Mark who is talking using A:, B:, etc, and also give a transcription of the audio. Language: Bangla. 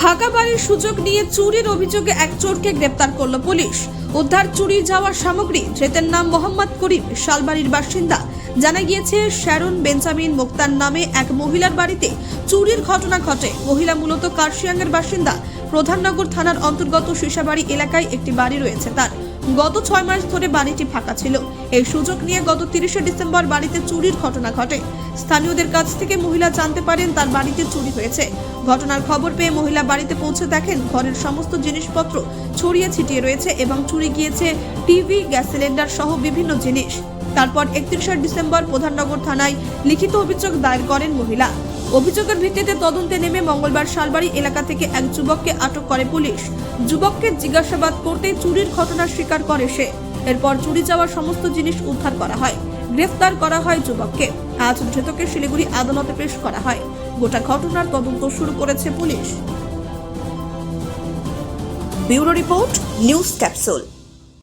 A: ফাঁকা বাড়ির সুযোগ নিয়ে চুরির অভিযোগে এক চোরকে গ্রেপ্তার করল পুলিশ। উদ্ধার চুরি যাওয়ার সামগ্রী, ধৃতের নাম মোহাম্মদ করিম, শালবাড়ির বাসিন্দা। জানা গিয়েছে, শ্যারন বেঞ্জামিন মুক্তার নামে এক মহিলার বাড়িতে চুরির ঘটনা ঘটে। মহিলা মূলত কার্শিয়াঙ্গের বাসিন্দা। প্রধাননগর থানার অন্তর্গত সীসাবাড়ি এলাকায় একটি বাড়ি রয়েছে তার। গত ছয় মাস ধরে বাড়িটি ফাঁকা ছিল। এই সুযোগ নিয়ে গত তিরিশে ডিসেম্বর বাড়িতে চুরির ঘটনা ঘটে। স্থানীয়দের কাছ থেকে মহিলা জানতে পারেন তার বাড়িতে চুরি হয়েছে। ঘটনার খবর পেয়ে মহিলা বাড়িতে পৌঁছে দেখেন, ঘরের সমস্ত জিনিসপত্র ছড়িয়ে ছিটিয়ে রয়েছে এবং চুরি গিয়েছে টিভি, গ্যাস সিলিন্ডার সহ বিভিন্ন জিনিস। তারপর একত্রিশে ডিসেম্বর প্রধাননগর থানায় লিখিত অভিযোগ দায়ের করেন মহিলা। অভিযোগের ভিত্তিতে তদন্তে নেমে মঙ্গলবার শালবাড়ি এলাকা থেকে এক যুবককে আটক করে পুলিশ। যুবককে জিজ্ঞাসাবাদ করতে চুরির ঘটনা স্বীকার করে সে। এরপর চুরি যাওয়া সমস্ত জিনিস উদ্ধার করা হয়। গ্রেফতার করা হয় যুবককে। আজ ধৃতকে শিলিগুড়ি আদালতে পেশ করা হয়। গোটা ঘটনার তদন্ত শুরু করেছে police.
B: Bureau report news capsule